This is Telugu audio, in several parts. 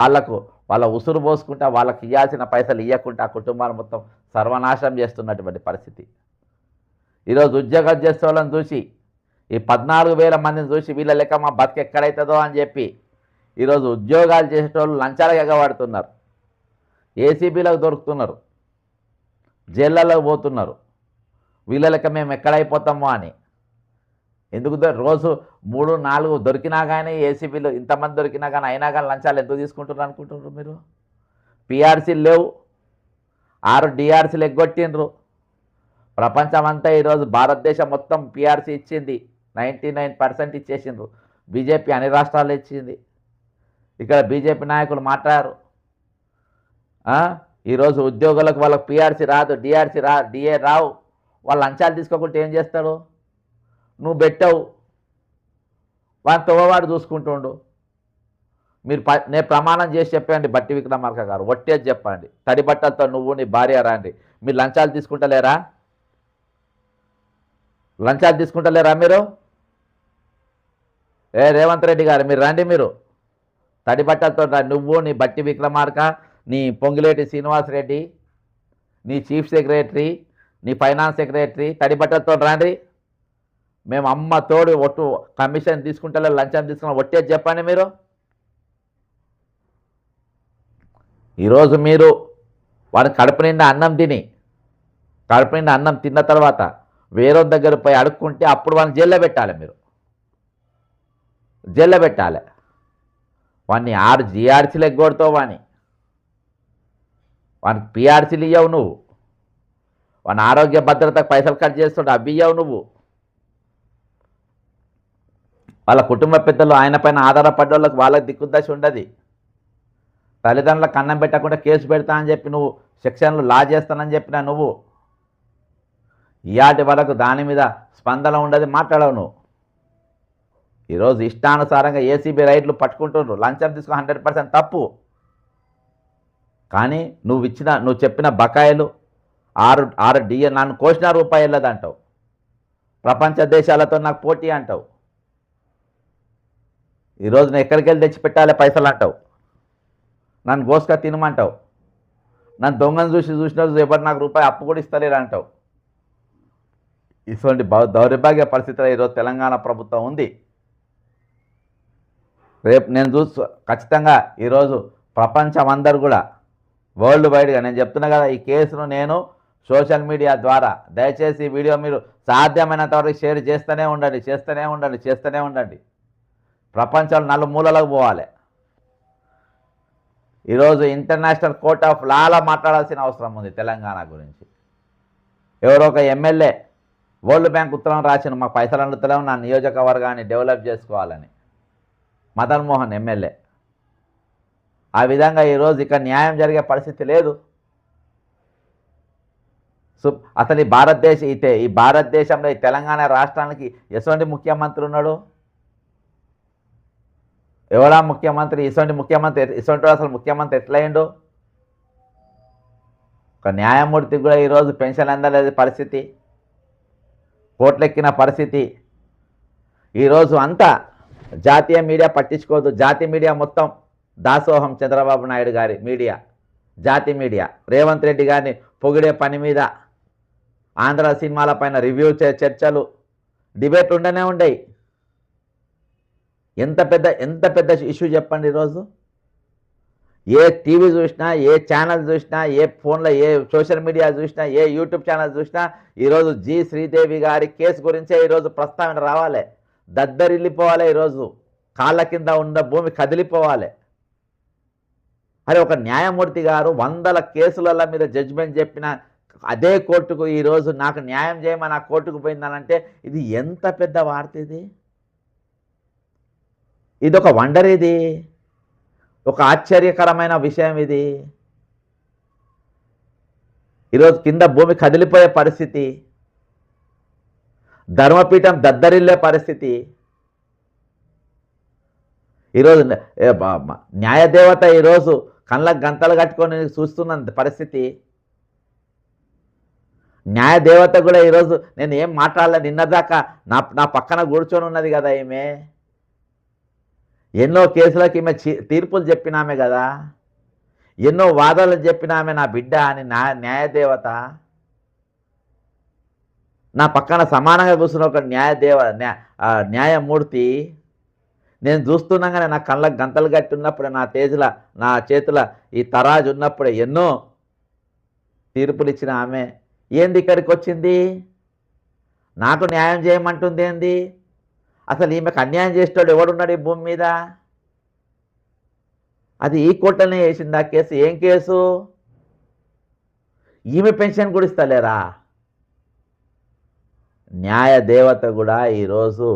వాళ్ళకు వాళ్ళ ఉసురు పోసుకుంటా వాళ్ళకి ఇవ్వాల్సిన పైసలు ఇవ్వకుండా ఆ కుటుంబాలు మొత్తం సర్వనాశనం చేస్తున్నటువంటి పరిస్థితి. ఈరోజు ఉద్యోగం చేసే వాళ్ళని చూసి ఈ పద్నాలుగు వేల మందిని చూసి వీళ్ళ లెక్క మా బతికి ఎక్కడైతుందో అని చెప్పి ఈరోజు ఉద్యోగాలు చేసేటోళ్ళు లంచాలకు ఎగబడుతున్నారు ఏసీబీలకు దొరుకుతున్నారు. జైళ్ళలోకి పోతున్నారు. వీళ్ళ లెక్క మేము ఎక్కడైపోతామో అని. ఎందుకు రోజు మూడు నాలుగు దొరికినా కానీ ఏసీబీలు ఇంతమంది దొరికినా కానీ అయినా కానీ లంచాలు ఎందుకు తీసుకుంటున్నారు అనుకుంటున్నారు మీరు? పిఆర్సీలు లేవు. ఆరు డిఆర్సీలు ఎగ్గొట్టిండ్రు. ప్రపంచమంతా ఈరోజు భారతదేశం మొత్తం పిఆర్సీ ఇచ్చింది. నైంటీ నైన్ పర్సెంట్ ఇచ్చేసిండ్రు. బీజేపీ అన్ని రాష్ట్రాలు ఇచ్చింది. ఇక్కడ బీజేపీ నాయకులు మాట్లాడారు. ఈరోజు ఉద్యోగులకు వాళ్ళకి పిఆర్సీ రాదు డిఆర్సీ రా డిఏ రావు. వాళ్ళు లంచాలు తీసుకోకుండా ఏం చేస్తాడు నువ్వు పెట్టావు. వాని తోవాడు చూసుకుంటుండు. మీరు ప నేను ప్రమాణం చేసి చెప్పండి బట్టి విక్రమార్క గారు. ఒట్టేది చెప్పండి. తడి బట్టలతో నువ్వు నీ భార్య రాండి. మీరు లంచాలు తీసుకుంటలేరా? లంచాలు తీసుకుంటలేరా మీరు? ఏ రేవంత్ రెడ్డి గారు మీరు రండి మీరు. తడి బట్టలతో నువ్వు నీ బట్టి విక్రమార్క నీ పొంగిలేటి శ్రీనివాస్ రెడ్డి నీ చీఫ్ సెక్రటరీ నీ ఫైనాన్స్ సెక్రటరీ తడి బట్టలతో రండి. మేము అమ్మ తోడు ఒట్టు కమిషన్ తీసుకుంటలే లంచం తీసుకున్న ఒట్టేది చెప్పండి మీరు? ఈరోజు మీరు వాడి కడుపు నిండా అన్నం తిని కడుపు నిండా అన్నం తిన్న తర్వాత వేరే దగ్గర పోయి అడుక్కుంటే అప్పుడు వాళ్ళని జైల్లో పెట్టాలి మీరు. జైల్లో పెట్టాలి. వాడిని ఆరు జిఆర్సీలు ఎగ్గొడతావు వాని వానికి పిఆర్సీలు ఇవ్వవు నువ్వు. వాని ఆరోగ్య భద్రతకు పైసలు కట్ చేస్తుంటే అవి ఇవ్వవు నువ్వు. వాళ్ళ కుటుంబ పెద్దలు ఆయన పైన ఆధారపడ్డ వాళ్ళకి వాళ్ళకి దిక్కుదశ ఉండదు. తల్లిదండ్రులకు అన్నం పెట్టకుండా కేసు పెడతా అని చెప్పి నువ్వు సెక్షన్లు లా చేస్తానని చెప్పిన నువ్వు? ఇయాటి వరకు దాని మీద స్పందన ఉండదు మాట్లాడవు నువ్వు. ఈరోజు ఇష్టానుసారంగా ఏసీబీ రైట్లు పట్టుకుంటుండ్రు. లంచం తీసుకుని హండ్రెడ్ పర్సెంట్ తప్పు. కానీ నువ్వు ఇచ్చిన నువ్వు చెప్పిన బకాయిలు ఆరు ఆరు డిఏ నన్ను కోసిన రూపాయలది అంటావు. ప్రపంచ దేశాలతో నాకు పోటీ అంటావు. ఈరోజు నేను ఎక్కడికి వెళ్ళి తెచ్చిపెట్టాలి పైసలు అంటావు నన్ను గోసుగా తినమంటావు. నన్ను దొంగను చూసి చూసిన రోజు ఎవరు నాకు రూపాయి అప్పు కూడా ఇస్తలేరు అంటావు ఇటువంటి దౌర్భాగ్య పరిస్థితిలో ఈరోజు తెలంగాణ ప్రభుత్వం ఉంది. రేపు నేను చూసు ఖచ్చితంగా ఈరోజు ప్రపంచం అందరు కూడా వరల్డ్ వైడ్గా నేను చెప్తున్నా కదా ఈ కేసును నేను సోషల్ మీడియా ద్వారా దయచేసి ఈ వీడియో మీరు సాధ్యమైనంత వరకు షేర్ చేస్తూనే ఉండండి చేస్తూనే ఉండండి చేస్తూనే ఉండండి. ప్రపంచంలో నలుమూలలకు పోవాలి. ఈరోజు ఇంటర్నేషనల్ కోర్ట్ ఆఫ్ లాలో మాట్లాడాల్సిన అవసరం ఉంది తెలంగాణ గురించి. ఎవరో ఒక ఎమ్మెల్యే వరల్డ్ బ్యాంక్ ఉత్తరం రాసిన మా పైసలు అందుతలేము నా నియోజకవర్గాన్ని డెవలప్ చేసుకోవాలని. మదన్ మోహన్ ఎమ్మెల్యే. ఆ విధంగా ఈరోజు ఇక్కడ న్యాయం జరిగే పరిస్థితి లేదు. సో అసలు ఈ భారతదేశ అయితే ఈ భారతదేశంలో ఈ తెలంగాణ రాష్ట్రానికి ఎటువంటి ముఖ్యమంత్రి ఉన్నాడు? ఎవడా ముఖ్యమంత్రి? ఇటువంటి ముఖ్యమంత్రి ఇటువంటి అసలు ముఖ్యమంత్రి ఎట్లయిండు? ఒక న్యాయమూర్తికి కూడా ఈరోజు పెన్షన్ అందలేదు పరిస్థితి. కోట్లెక్కిన పరిస్థితి. ఈరోజు అంతా జాతీయ మీడియా పట్టించుకోదు జాతీయ మీడియా మొత్తం దాసోహం చంద్రబాబు నాయుడు గారి మీడియా. జాతి మీడియా. రేవంత్ రెడ్డి గారిని పొగిడే పని మీద ఆంధ్ర సినిమాల పైన రివ్యూ చర్చలు డిబేట్ ఉండనే ఉండయి. ఎంత పెద్ద ఎంత పెద్ద ఇష్యూ చెప్పండి ఈరోజు? ఏ టీవీ చూసినా ఏ ఛానల్ చూసినా ఏ ఫోన్లో ఏ సోషల్ మీడియా చూసినా ఏ యూట్యూబ్ ఛానల్ చూసినా ఈరోజు జి శ్రీదేవి గారి కేసు గురించే ఈరోజు ప్రస్తావన రావాలి. దద్దరిల్లిపోవాలి ఈరోజు. కాళ్ళ కింద ఉన్న భూమి కదిలిపోవాలి. అరే ఒక న్యాయమూర్తి గారు వందల కేసుల మీద జడ్జిమెంట్ చెప్పిన అదే కోర్టుకు ఈరోజు నాకు న్యాయం చేయమని ఆ కోర్టుకు పోయిందనంటే ఇది ఎంత పెద్ద వార్త ఇది? ఇది ఒక వండర్ ఇది. ఒక ఆశ్చర్యకరమైన విషయం ఇది. ఈరోజు కింద భూమి కదిలిపోయే పరిస్థితి. ధర్మపీఠం దద్దరిల్లే పరిస్థితి. ఈరోజు న్యాయదేవత ఈరోజు కళ్ళకు గంతలు కట్టుకొని చూస్తున్న పరిస్థితి. న్యాయదేవత కూడా ఈరోజు నేను ఏం మాట్లాడలే నిన్నదాకా నా నా పక్కన కూర్చొని ఉన్నది కదా ఈమె. ఎన్నో కేసులకి ఈమె చి- తీర్పులు చెప్పినామే కదా. ఎన్నో వాదాలు చెప్పినామే నా బిడ్డ అని న్యాయ న్యాయదేవత. నా పక్కన సమానంగా కూర్చున్న ఒక న్యాయదేవ ఆ న్యాయమూర్తి నేను చూస్తున్నాగానే నా కళ్ళకు గంతలు కట్టి ఉన్నప్పుడు నా తేజుల నా చేతుల ఈ తరాజు ఉన్నప్పుడే ఎన్నో తీర్పులు ఇచ్చిన ఆమె. ఏంది ఇక్కడికి వచ్చింది? నాకు న్యాయం చేయమంటుంది ఏంది అసలు ఈమెకు అన్యాయం చేసేవాడు ఎవడున్నాడు ఈ భూమి మీద? అది ఈ కోర్టులోనే వేసింది ఆ కేసు. ఏం కేసు? ఈమె పెన్షన్ కూడా ఇస్తలేరా? న్యాయ దేవత కూడా ఈరోజు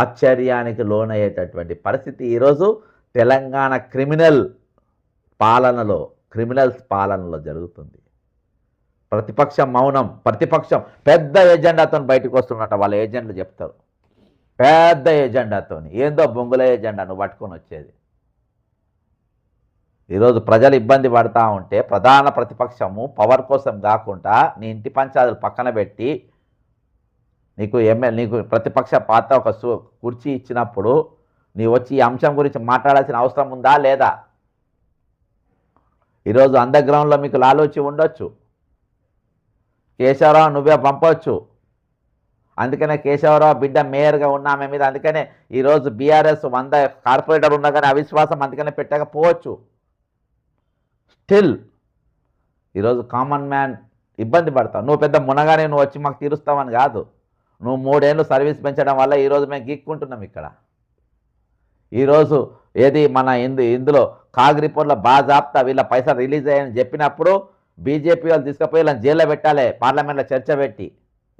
ఆశ్చర్యానికి లోనయ్యేటటువంటి పరిస్థితి. ఈరోజు తెలంగాణ క్రిమినల్ పాలనలో క్రిమినల్స్ పాలనలో జరుగుతుంది. ప్రతిపక్షం మౌనం ప్రతిపక్షం పెద్ద ఏజెండాతో బయటకు వస్తున్నట్ట వాళ్ళ ఏజెంట్లు చెప్తారు. పెద్ద ఎజెండాతో ఏందో బొంగుల ఎజెండా నువ్వు పట్టుకొని వచ్చేది. ఈరోజు ప్రజలు ఇబ్బంది పడతా ఉంటే ప్రధాన ప్రతిపక్షము పవర్ కోసం కాకుండా నీ ఇంటి పంచాయతీలు పక్కన పెట్టి నీకు ఎమ్మెల్యే నీకు ప్రతిపక్ష పాత్ర ఒక కుర్చీ ఇచ్చినప్పుడు నీ వచ్చి ఈ అంశం గురించి మాట్లాడాల్సిన అవసరం ఉందా లేదా? ఈరోజు అండర్ గ్రౌండ్లో మీకు లాలోచి ఉండొచ్చు. కేశవరావు నువ్వే పంపవచ్చు అందుకనే కేశవరావు బిడ్డ మేయర్గా ఉన్నామే మీద అందుకనే ఈరోజు బీఆర్ఎస్ వంద కార్పొరేటర్ ఉన్నా కానీ అవిశ్వాసం అందుకనే పెట్టకపోవచ్చు. స్టిల్ ఈరోజు కామన్ మ్యాన్ ఇబ్బంది పడతావు. నువ్వు పెద్ద మునగానే నువ్వు వచ్చి మాకు తీరుస్తావని కాదు. నువ్వు మూడేళ్ళు సర్వీస్ పెంచడం వల్ల ఈరోజు మేము గీక్కుంటున్నాం ఇక్కడ. ఈరోజు ఏది మన ఇందు ఇందులో కాగ్ రిపోర్ట్లో బాజాప్తా వీళ్ళ పైసలు రిలీజ్ అయ్యాయని చెప్పినప్పుడు బీజేపీ వాళ్ళు తీసుకుపోయి వీళ్ళని జైల్లో పెట్టాలి పార్లమెంట్లో చర్చ పెట్టి.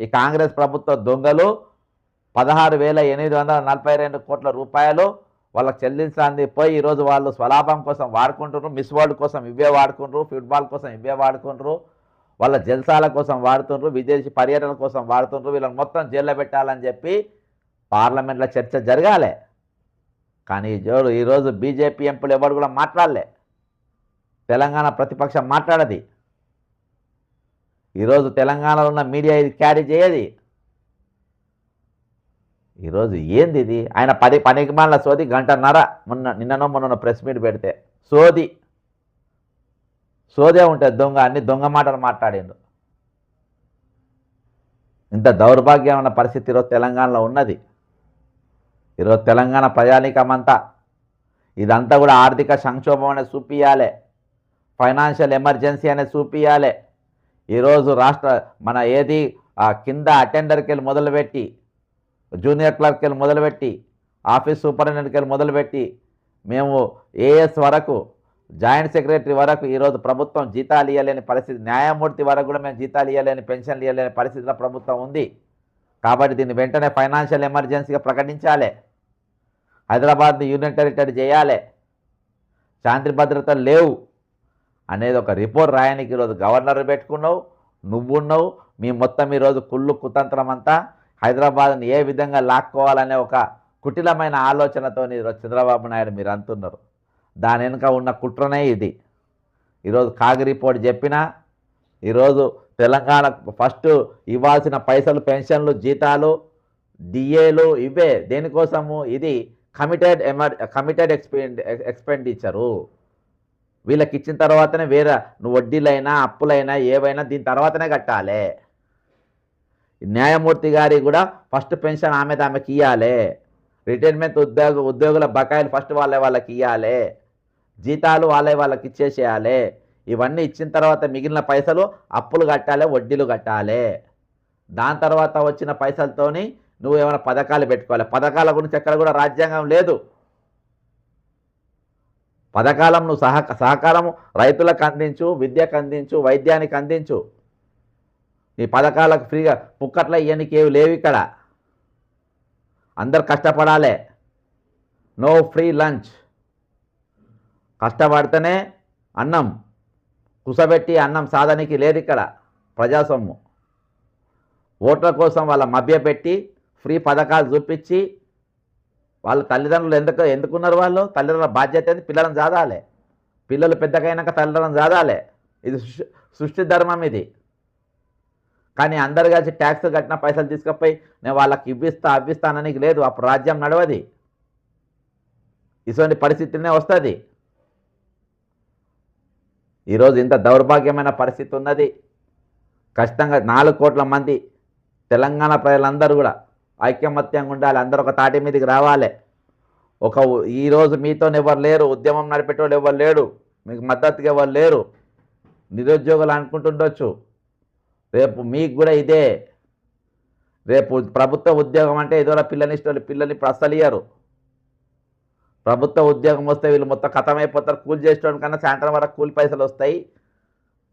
ఈ కాంగ్రెస్ ప్రభుత్వ దొంగలు పదహారు వేల ఎనిమిది వందల నలభై రెండు కోట్ల రూపాయలు వాళ్ళకి చెల్లించాలని పోయి ఈరోజు వాళ్ళు స్వలాభం కోసం వాడుకుంటున్నారు మిస్ వరల్డ్ కోసం ఇవే వాడుకుంటారు ఫుట్బాల్ కోసం ఇవే వాడుకుంటారు వాళ్ళ జల్సాల కోసం వాడుతుండ్రు విదేశీ పర్యటన కోసం వాడుతుండ్రు వీళ్ళని మొత్తం జైల్లో పెట్టాలని చెప్పి పార్లమెంట్లో చర్చ జరగాలి. కానీ ఈ జోడు ఈరోజు బీజేపీ ఎంపీలు ఎవరు కూడా మాట్లాడలే. తెలంగాణ ప్రతిపక్షం మాట్లాడది. ఈరోజు తెలంగాణలో ఉన్న మీడియా ఇది క్యారీ చేయది. ఈరోజు ఏంది ఇది? ఆయన పది పనికి మాల సోది గంటన్నర మొన్న నిన్ననో మొన్న ప్రెస్ మీట్ పెడితే. సోది. సోదే ఉంటుంది దొంగ అన్ని దొంగ మాటలు మాట్లాడిండు. ఇంత దౌర్భాగ్యమైన పరిస్థితి ఈరోజు తెలంగాణలో ఉన్నది. ఈరోజు తెలంగాణ ప్రజానీకమంతా ఇదంతా కూడా ఆర్థిక సంక్షోభం అనేది చూపియాలి. ఫైనాన్షియల్ ఎమర్జెన్సీ అనేది చూపియాలి. ఈరోజు రాష్ట్ర మన ఏది ఆ కింద అటెండర్కి వెళ్ళి మొదలుపెట్టి జూనియర్ క్లర్క్కి వెళ్ళి మొదలుపెట్టి ఆఫీస్ సూపరింటెండెంట్కి వెళ్ళి మొదలుపెట్టి మేము ఏఎస్ వరకు జాయింట్ సెక్రటరీ వరకు ఈరోజు ప్రభుత్వం జీతాలు ఇవ్వలేని పరిస్థితి న్యాయమూర్తి వరకు కూడా మేము జీతాలు ఇవ్వలేని పెన్షన్లు ఇవ్వలేని పరిస్థితిలో ప్రభుత్వం ఉంది. కాబట్టి దీన్ని వెంటనే ఫైనాన్షియల్ ఎమర్జెన్సీగా ప్రకటించాలి. హైదరాబాద్ని యూనియన్ టెరిటరీ చేయాలి. శాంతి భద్రతలు లేవు. అనేది ఒక రిపోర్ట్ రాయడానికి ఈరోజు గవర్నర్ పెట్టుకున్నావు నువ్వున్నావు మీ మొత్తం ఈరోజు కుళ్ళు కుతంత్రం అంతా హైదరాబాద్ని ఏ విధంగా లాక్కోవాలనే ఒక కుటిలమైన ఆలోచనతో ఈరోజు చంద్రబాబు నాయుడు మీరు అంటున్నారు. దాని వెనుక ఉన్న కుట్రనే ఇది. ఈరోజు కాగి రిపోర్ట్ చెప్పినా ఈరోజు తెలంగాణ ఫస్ట్ ఇవ్వాల్సిన పైసలు పెన్షన్లు జీతాలు డిఏలు ఇవే. దేనికోసము? ఇది కమిటెడ్ ఎమర్ కమిటెడ్ ఎక్స్పెండ్ ఎక్స్పెండిచరు వీళ్ళకి ఇచ్చిన తర్వాతనే వేరే నువ్వు వడ్డీలైనా అప్పులైనా ఏవైనా దీని తర్వాతనే కట్టాలి. న్యాయమూర్తి గారి కూడా ఫస్ట్ పెన్షన్ ఆమె ఆమెకి ఇవ్వాలి రిటైర్మెంట్ ఉద్యోగ ఉద్యోగుల బకాయిలు ఫస్ట్ వాళ్ళే వాళ్ళకి ఇవ్వాలి జీతాలు వాళ్ళే వాళ్ళకి ఇచ్చేసేయాలి. ఇవన్నీ ఇచ్చిన తర్వాత మిగిలిన పైసలు అప్పులు కట్టాలి వడ్డీలు కట్టాలి. దాని తర్వాత వచ్చిన పైసలతోని నువ్వు ఏమైనా పథకాలు పెట్టుకోవాలి. పథకాల గురించి ఎక్కడ కూడా రాజ్యాంగం లేదు. పథకాలను సహక సహకారము సహకారం రైతులకు అందించు విద్యకు అందించు వైద్యానికి అందించు. ఈ పథకాలకు ఫ్రీగా పుక్కట్ల ఇవన్నీ ఏవి లేవు ఇక్కడ. అందరు కష్టపడాలి. No free lunch. కష్టపడితేనే అన్నం. కుసబెట్టి అన్నం సాధనకి లేదు ఇక్కడ ప్రజాసొమ్ము. ఓట్ల కోసం వాళ్ళ మభ్యపెట్టి ఫ్రీ పథకాలు చూపించి వాళ్ళ తల్లిదండ్రులు ఎందుకు ఎందుకున్నారు వాళ్ళు? తల్లిదండ్రుల బాధ్యత ఏంది? పిల్లలను చదవాలి పిల్లలు పెద్దకైనాక తల్లిదండ్రులను చదవాలి ఇది సృష్టి- సృష్టి ధర్మం ఇది. కానీ అందరు కలిసి ట్యాక్స్ కట్టిన పైసలు తీసుకుపోయి నేను వాళ్ళకి ఇవ్విస్తా అవ్విస్తానని లేదు. అప్పుడు రాజ్యం నడవది. ఇటువంటి పరిస్థితినే వస్తుంది. ఈరోజు ఇంత దౌర్భాగ్యమైన పరిస్థితి ఉన్నది. ఖచ్చితంగా నాలుగు కోట్ల మంది తెలంగాణ ప్రజలందరూ కూడా ఐక్యమత్యంగా ఉండాలి. అందరూ ఒక తాటి మీదకి రావాలి. ఒక ఈరోజు మీతో ఎవరు లేరు. ఉద్యమం నడిపేటోళ్ళు ఎవరు లేడు మీకు మద్దతుగా ఎవరు లేరు. నిరుద్యోగులు అనుకుంటుండొచ్చు రేపు మీకు కూడా ఇదే. రేపు ప్రభుత్వ ఉద్యోగం అంటే ఏదో ఇష్టం పిల్లల్ని ఇప్పుడు అస్సలు ప్రభుత్వ ఉద్యోగం వస్తే వీళ్ళు మొత్తం కథమైపోతారు. కూలి చేసేటోడి కన్నా సాయంత్రం వరకు కూలి పైసలు వస్తాయి.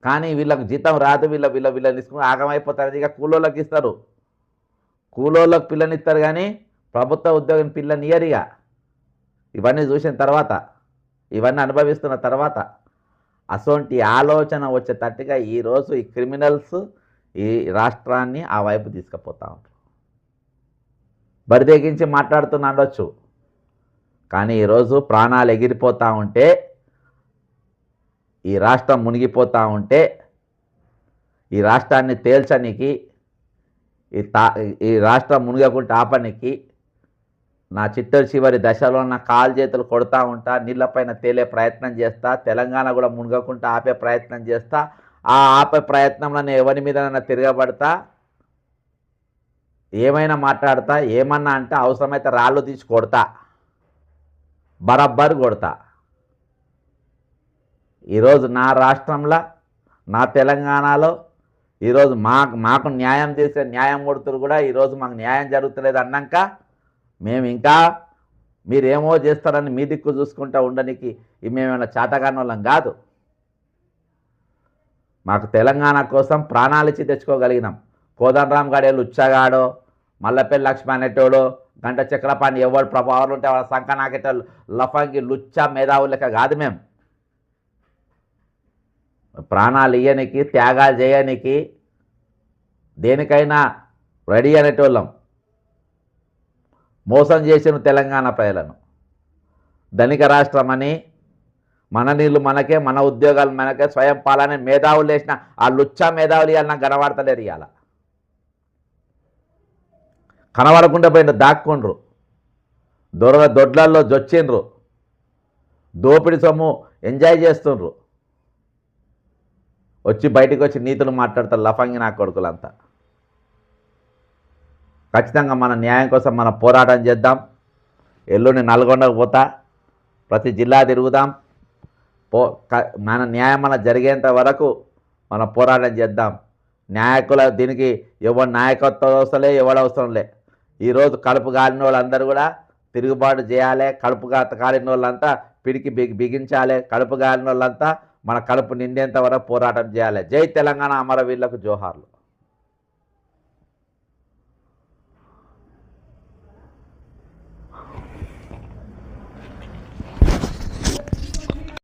కానీ వీళ్ళకి జీతం రాదు. వీళ్ళ వీళ్ళ వీళ్ళని తీసుకుని ఆగమైపోతారు. ఇక కూలోళ్ళకి ఇస్తారు. కూలోళ్ళకి పిల్లని ఇస్తారు కానీ ప్రభుత్వ ఉద్యోగం పిల్లని ఇయ్యరిగా ఇవన్నీ చూసిన తర్వాత ఇవన్నీ అనుభవిస్తున్న తర్వాత అసొంటి ఆలోచన వచ్చేటట్టుగా ఈరోజు ఈ క్రిమినల్స్ ఈ రాష్ట్రాన్ని ఆ వైపు తీసుకుపోతా ఉంటారు. బరిదెగించి మాట్లాడుతున్నా అనొచ్చు. కానీ ఈరోజు ప్రాణాలు ఎగిరిపోతూ ఉంటే ఈ రాష్ట్రం మునిగిపోతూ ఉంటే ఈ రాష్ట్రాన్ని తేల్చనికి ఈ తా ఈ రాష్ట్రం మునిగకుండా ఆపనికి నా చిత్తూరు చివరి దశలో నా కాలు చేతులు కొడతా ఉంటా నీళ్ళపైన తేలే ప్రయత్నం చేస్తా తెలంగాణ కూడా మునగకుండా ఆపే ప్రయత్నం చేస్తా ఆ ఆపే ప్రయత్నంలో నేను ఎవరి మీద తిరగబడతా? ఏమైనా మాట్లాడతా? ఏమన్నా అంటే అవసరమైతే రాళ్ళు తీసి కొడతా. బరబ్బర్ కొడతా. ఈరోజు నా రాష్ట్రంలో నా తెలంగాణలో ఈరోజు మాకు మాకు న్యాయం చేసే న్యాయం కొడుతురు కూడా ఈరోజు మాకు న్యాయం జరుగుతలేదు అన్నాక మేము ఇంకా మీరేమో చేస్తారని మీ దిక్కు చూసుకుంటూ ఉండడానికి ఇవి మేమేమైనా చేతగాని వాళ్ళం కాదు. మాకు తెలంగాణ కోసం ప్రాణాలు ఇచ్చి తెచ్చుకోగలిగినాం. కోదండరామ్ గాడే లుచ్చగాడో మల్లపల్లి లక్ష్మణ్ అనేటోడు గంట చక్రపాణి ఎవడు ప్రభావాలు ఉంటే వాళ్ళ సంఖ లఫంగి లుచ్చ మేధావులు కాదు మేము ప్రాణాలు ఇయ్యనికి త్యాగాలు చేయనికి దేనికైనా రెడీ అనేటోళ్ళం. మోసం చేసిన తెలంగాణ ప్రజలను. ధనిక రాష్ట్రమని మన నీళ్ళు మనకే మన ఉద్యోగాలు మనకే స్వయం పాలన మేధావులు వేసిన ఆ లుచ్చా మేధావులు ఇవ్వాలి నాకు కనబడతలేరు ఇవాళ కనబడకుండా పోయిన దాక్కుండ్రు. దొర దొడ్లల్లో జొచ్చిండ్రు. దోపిడి సొమ్ము ఎంజాయ్ చేస్తుండ్రు. వచ్చి బయటకు వచ్చి నీతులు మాట్లాడతారు లఫంగి నా కొడుకులంతా. ఖచ్చితంగా మన న్యాయం కోసం మనం పోరాటం చేద్దాం. ఎల్లుండి నల్గొండకు పోతా ప్రతి జిల్లా తిరుగుదాం. పో మన న్యాయం మన జరిగేంత వరకు మనం పోరాటం చేద్దాం. నాయకుల దీనికి ఎవరు నాయకత్వం అవసరంలే ఎవడు అవసరంలే ఈరోజు కడుపు కాలిన వాళ్ళందరూ కూడా తిరుగుబాటు చేయాలి కడుపు కాలిన వాళ్ళంతా పిడికి బిగి బిగించాలి కడుపు కాలిన వాళ్ళంతా మన కడుపు నిండేంత వరకు పోరాటం చేయాలి. జై తెలంగాణ అమరవీరులకు జోహార్లు.